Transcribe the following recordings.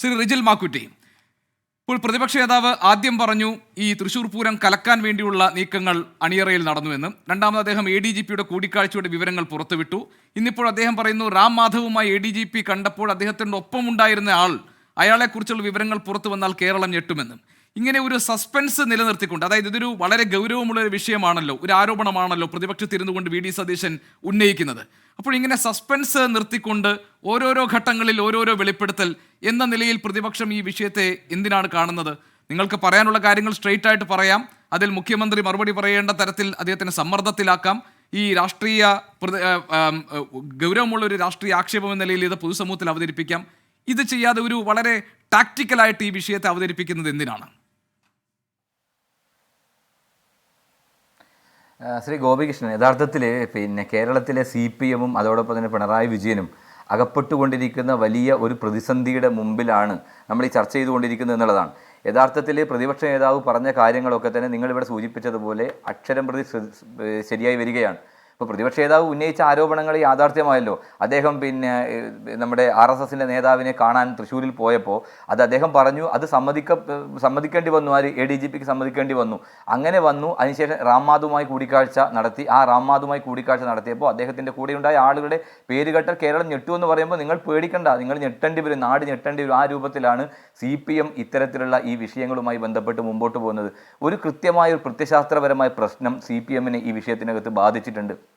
ശ്രീ റിജിൽ മാക്കുറ്റി. ഇപ്പോൾ പ്രതിപക്ഷ നേതാവ് ആദ്യം പറഞ്ഞു ഈ തൃശൂർ പൂരം കലക്കാൻ വേണ്ടിയുള്ള നീക്കങ്ങൾ അണിയറയിൽ നടന്നുവെന്നും. രണ്ടാമത് അദ്ദേഹം എ ഡി ജി പിയുടെ കൂടിക്കാഴ്ചയുടെ വിവരങ്ങൾ പുറത്തുവിട്ടു. ഇന്നിപ്പോൾ അദ്ദേഹം പറയുന്നു റാം മാധവുമായി എ ഡി ജി പി കണ്ടപ്പോൾ അദ്ദേഹത്തിന്റെ ഒപ്പം ഉണ്ടായിരുന്ന ആൾ അയാളെക്കുറിച്ചുള്ള വിവരങ്ങൾ പുറത്തു വന്നാൽ കേരളം ഞെട്ടുമെന്നും. ഇങ്ങനെ ഒരു സസ്പെൻസ് നിലനിർത്തിക്കൊണ്ട് അതായത് ഇതൊരു വളരെ ഗൗരവമുള്ള ഒരു വിഷയമാണല്ലോ ഒരു ആരോപണമാണല്ലോ പ്രതിപക്ഷത്തിരുന്നുകൊണ്ട് വി. ഡി. സതീശൻ ഉന്നയിക്കുന്നത്. അപ്പോൾ ഇങ്ങനെ സസ്പെൻസ് നിർത്തിക്കൊണ്ട് ഓരോരോ ഘട്ടങ്ങളിൽ ഓരോരോ വെളിപ്പെടുത്തൽ എന്ന നിലയിൽ പ്രതിപക്ഷം ഈ വിഷയത്തെ എന്തിനാണ് കാണുന്നത്? നിങ്ങൾക്ക് പറയാനുള്ള കാര്യങ്ങൾ സ്ട്രെയിറ്റ് ആയിട്ട് പറയാം. അതിൽ മുഖ്യമന്ത്രി മറുപടി പറയേണ്ട തരത്തിൽ അദ്ദേഹത്തിന് സമ്മർദ്ദത്തിലാക്കാം. ഈ രാഷ്ട്രീയ ഗൗരവമുള്ള ഒരു രാഷ്ട്രീയ ആക്ഷേപം എന്ന നിലയിൽ ഇത് പൊതുസമൂഹത്തിൽ അവതരിപ്പിക്കാം. ഇത് ചെയ്യാതെ ഒരു വളരെ ടാക്റ്റിക്കലായിട്ട് ഈ വിഷയത്തെ അവതരിപ്പിക്കുന്നത് എന്തിനാണ്? ശ്രീ ഗോപികൃഷ്ണൻ യഥാർത്ഥത്തിൽ പിന്നെ കേരളത്തിലെ സി പി എമ്മും അതോടൊപ്പം തന്നെ പിണറായി വിജയനും അകപ്പെട്ടുകൊണ്ടിരിക്കുന്ന വലിയ ഒരു പ്രതിസന്ധിയുടെ മുമ്പിലാണ് നമ്മൾ ഈ ചർച്ച ചെയ്തുകൊണ്ടിരിക്കുന്നത് എന്നുള്ളതാണ്. യഥാർത്ഥത്തിൽ പ്രതിപക്ഷ നേതാവ് പറഞ്ഞ കാര്യങ്ങളൊക്കെ തന്നെ നിങ്ങളിവിടെ സൂചിപ്പിച്ചതുപോലെ അക്ഷരം പ്രതി ശരിയായി വരികയാണ്. ഇപ്പോൾ പ്രതിപക്ഷ നേതാവ് ഉന്നയിച്ച ആരോപണങ്ങൾ യാഥാർത്ഥ്യമായല്ലോ. അദ്ദേഹം പിന്നെ നമ്മുടെ ആർ എസ് എസിന്റെ നേതാവിനെ കാണാൻ തൃശ്ശൂരിൽ പോയപ്പോൾ അത് അദ്ദേഹം പറഞ്ഞു അത് സമ്മതിക്ക സമ്മതിക്കേണ്ടി വന്നു. ആര്? എ ഡി ജി പിക്ക് സമ്മതിക്കേണ്ടി വന്നു. അങ്ങനെ വന്നു. അതിനുശേഷം റാംമാധുമായി കൂടിക്കാഴ്ച നടത്തി. ആ റാംമാധുമായി കൂടിക്കാഴ്ച നടത്തിയപ്പോൾ അദ്ദേഹത്തിന്റെ കൂടെയുണ്ടായ ആളുകളുടെ പേരുകെട്ടൽ കേരളം ഞെട്ടു എന്ന് പറയുമ്പോൾ നിങ്ങൾ പേടിക്കണ്ട. നിങ്ങൾ ഞെട്ടേണ്ടി വരും. നാട് ഞെട്ടേണ്ടി വരും. ആ രൂപത്തിലാണ് സി പി എം ഇത്തരത്തിലുള്ള ഈ വിഷയങ്ങളുമായി ബന്ധപ്പെട്ട് മുമ്പോട്ട് പോകുന്നത്. ഒരു കൃത്യമായ ഒരു പ്രത്യശാസ്ത്രപരമായ പ്രശ്നം സി പി എമ്മിനെ ഈ വിഷയത്തിനകത്ത് ബാധിച്ചിട്ടുണ്ട്.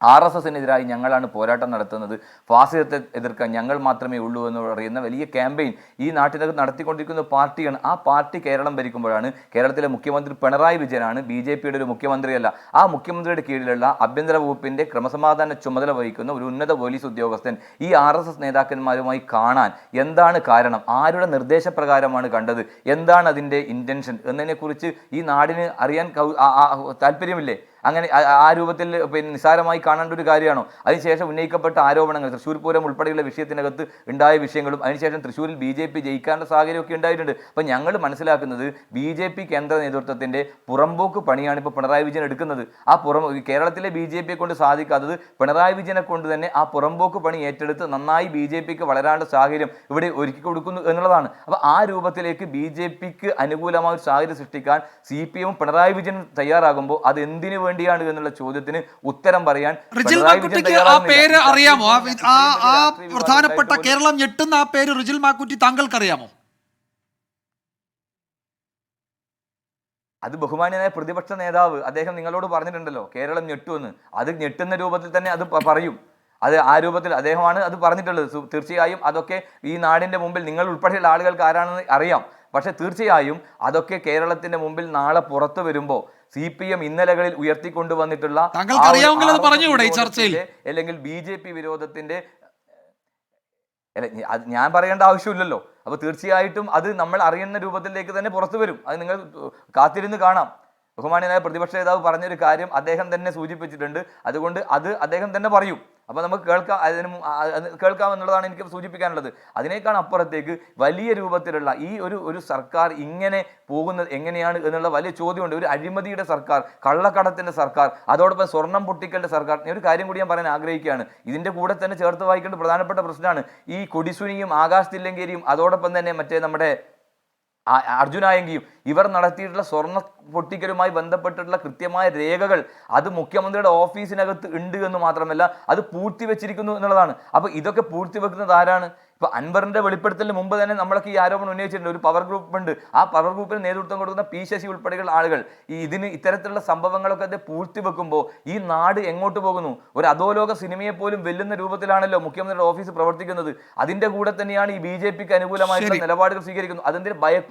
ആർ എസ് എസിനെതിരായി ഞങ്ങളാണ് പോരാട്ടം നടത്തുന്നത്. ഫാസിസത്തെ എതിർക്കാൻ ഞങ്ങൾ മാത്രമേ ഉള്ളൂ എന്ന് പറയുന്ന വലിയ ക്യാമ്പയിൻ ഈ നാട്ടിനകത്ത് നടത്തിക്കൊണ്ടിരിക്കുന്ന പാർട്ടിയാണ്. ആ പാർട്ടി കേരളം ഭരിക്കുമ്പോഴാണ് കേരളത്തിലെ മുഖ്യമന്ത്രി പിണറായി വിജയനാണ് ബി ജെ പിയുടെ ഒരു മുഖ്യമന്ത്രിയല്ല. ആ മുഖ്യമന്ത്രിയുടെ കീഴിലുള്ള ആഭ്യന്തര വകുപ്പിന്റെ ക്രമസമാധാന ചുമതല വഹിക്കുന്ന ഒരു ഉന്നത പോലീസ് ഉദ്യോഗസ്ഥൻ ഈ ആർ എസ് എസ് നേതാക്കന്മാരുമായി കാണാൻ എന്താണ് കാരണം? ആരുടെ നിർദ്ദേശപ്രകാരമാണ് കണ്ടത്? എന്താണ് അതിന്റെ ഇന്റൻഷൻ എന്നതിനെക്കുറിച്ച് ഈ നാടിന് അറിയാൻ താല്പര്യമില്ലേ? അങ്ങനെ ആ- രൂപത്തിൽ പിന്നെ നിസ്സാരമായി കാണേണ്ട ഒരു കാര്യമാണോ? അതിനുശേഷം ഉന്നയിക്കപ്പെട്ട ആരോപണങ്ങൾ തൃശ്ശൂർ പൂരം ഉൾപ്പെടെയുള്ള വിഷയത്തിനകത്ത് ഉണ്ടായ വിഷയങ്ങളും അതിനുശേഷം തൃശ്ശൂരിൽ ബി ജെ പി ജയിക്കാനുള്ള സാഹചര്യമൊക്കെ ഉണ്ടായിട്ടുണ്ട്. അപ്പം ഞങ്ങൾ മനസ്സിലാക്കുന്നത് ബി ജെ പി കേന്ദ്ര നേതൃത്വത്തിന്റെ പുറമ്പോക്ക് പണിയാണ് ഇപ്പോൾ പിണറായി വിജയൻ എടുക്കുന്നത്. ആ പുറം കേരളത്തിലെ ബി ജെ പിയെ കൊണ്ട് സാധിക്കാത്തത് പിണറായി വിജയനെ കൊണ്ട് തന്നെ ആ പുറമ്പോക്ക് പണി ഏറ്റെടുത്ത് നന്നായി ബി ജെ പിക്ക് വളരാനുള്ള സാഹചര്യം ഇവിടെ ഒരുക്കി കൊടുക്കുന്നു എന്നുള്ളതാണ്. അപ്പോൾ ആ രൂപത്തിലേക്ക് ബി ജെ പിക്ക് അനുകൂലമായ ഒരു സാഹചര്യം സൃഷ്ടിക്കാൻ സി പി എമ്മും പിണറായി വിജയൻ തയ്യാറാകുമ്പോൾ അത് എന്തിനു വേണ്ടിയാണ് എന്നുള്ള ചോദ്യത്തിന് ഉത്തരം പറയാൻ റിജിൽ മാക്കുട്ടിക്ക് ആ പേര് അറിയാമോ? ആ പ്രധാനപ്പെട്ട കേരളം ഞെട്ടുന്ന ആ പേര് റിജിൽ മാക്കുറ്റി താങ്കൾക്കറിയാമോ? അത് ബഹുമാന്യനായ പ്രതിപക്ഷ നേതാവ് അദ്ദേഹം നിങ്ങളോട് പറഞ്ഞിട്ടുണ്ടല്ലോ കേരളം ഞെട്ടുമെന്ന് അത് ഞെട്ടുന്ന രൂപത്തിൽ തന്നെ അത് പറയും. അത് ആ രൂപത്തിൽ അദ്ദേഹമാണ് അത് പറഞ്ഞിട്ടുള്ളത്. തീർച്ചയായും അതൊക്കെ ഈ നാടിന്റെ മുമ്പിൽ നിങ്ങൾ ഉൾപ്പെടെയുള്ള ആളുകൾക്ക് ആരാണെന്ന് അറിയാം. പക്ഷേ തീർച്ചയായും അതൊക്കെ കേരളത്തിന്റെ മുമ്പിൽ നാളെ പുറത്തു വരുമ്പോൾ സി പി എം ഇന്നലകളിൽ ഉയർത്തിക്കൊണ്ടുവന്നിട്ടുള്ള? അല്ലെങ്കിൽ ബി ജെ പി വിരോധത്തിന്റെ അല്ല ഞാൻ പറയേണ്ട ആവശ്യമില്ലല്ലോ. അപ്പൊ തീർച്ചയായിട്ടും അത് നമ്മൾ അറിയുന്ന രൂപത്തിലേക്ക് തന്നെ പുറത്തു വരും. അത് നിങ്ങൾ കാത്തിരുന്ന് കാണാം. ബഹുമാന്യനായ പ്രതിപക്ഷ നേതാവ് പറഞ്ഞൊരു കാര്യം അദ്ദേഹം തന്നെ സൂചിപ്പിച്ചിട്ടുണ്ട്. അതുകൊണ്ട് അത് അദ്ദേഹം തന്നെ പറയും. അപ്പൊ നമുക്ക് കേൾക്കാം അതിന് കേൾക്കാം എന്നുള്ളതാണ് എനിക്ക് സൂചിപ്പിക്കാനുള്ളത്. അതിനേക്കാൾ അപ്പുറത്തേക്ക് വലിയ രൂപത്തിലുള്ള ഈ ഒരു ഒരു സർക്കാർ ഇങ്ങനെ പോകുന്നത് എങ്ങനെയാണ് എന്നുള്ള വലിയ ചോദ്യമുണ്ട്. ഒരു അഴിമതിയുടെ സർക്കാർ കള്ളക്കടത്തിന്റെ സർക്കാർ അതോടൊപ്പം സ്വർണം പൊട്ടിക്കലിന്റെ സർക്കാർ ഒരു കാര്യം കൂടി ഞാൻ പറയാൻ ആഗ്രഹിക്കുകയാണ്. ഇതിന്റെ കൂടെ തന്നെ ചേർത്ത് വായിക്കേണ്ട പ്രധാനപ്പെട്ട പ്രശ്നമാണ് ഈ കൊടിസുനിയും ആകാശ് തില്ലങ്കേരിയും അതോടൊപ്പം തന്നെ മറ്റേ നമ്മുടെ അർജുനായെങ്കിലും ഇവർ നടത്തിയിട്ടുള്ള സ്വർണ പൊട്ടിക്കലുമായി ബന്ധപ്പെട്ടിട്ടുള്ള കൃത്യമായ രേഖകൾ അത് മുഖ്യമന്ത്രിയുടെ ഓഫീസിനകത്ത് ഉണ്ട് എന്ന് മാത്രമല്ല അത് പൂഴ്ത്തിവെച്ചിരിക്കുന്നു എന്നുള്ളതാണ്. അപ്പോൾ ഇതൊക്കെ പൂഴ്ത്തിവെക്കുന്നത് ആരാണ്? ഇപ്പൊ അൻവറിന്റെ വെളിപ്പെടുത്തലിന് മുമ്പ് തന്നെ നമ്മളൊക്കെ ഈ ആരോപണം ഉന്നയിച്ചിട്ടുണ്ട്. ഒരു പവർ ഗ്രൂപ്പ് ഉണ്ട്. ആ പവർ ഗ്രൂപ്പിന് നേതൃത്വം കൊടുക്കുന്ന പി ശശി ഉൾപ്പെടെയുള്ള ആളുകൾ ഈ ഇതിന് ഇത്തരത്തിലുള്ള സംഭവങ്ങളൊക്കെ അത് പൂഴ്ത്തി വെക്കുമ്പോൾ ഈ നാട് എങ്ങോട്ട് പോകുന്നു? ഒരു അധോലോക സിനിമയെ പോലും വെല്ലുന്ന രൂപത്തിലാണല്ലോ മുഖ്യമന്ത്രിയുടെ ഓഫീസ് പ്രവർത്തിക്കുന്നത്. അതിന്റെ കൂടെ തന്നെയാണ് ഈ ബി ജെ പിക്ക് അനുകൂലമായിട്ടുള്ള. നിലപാടുകൾ സ്വീകരിക്കുന്നത് അതിന്റെ ഭയം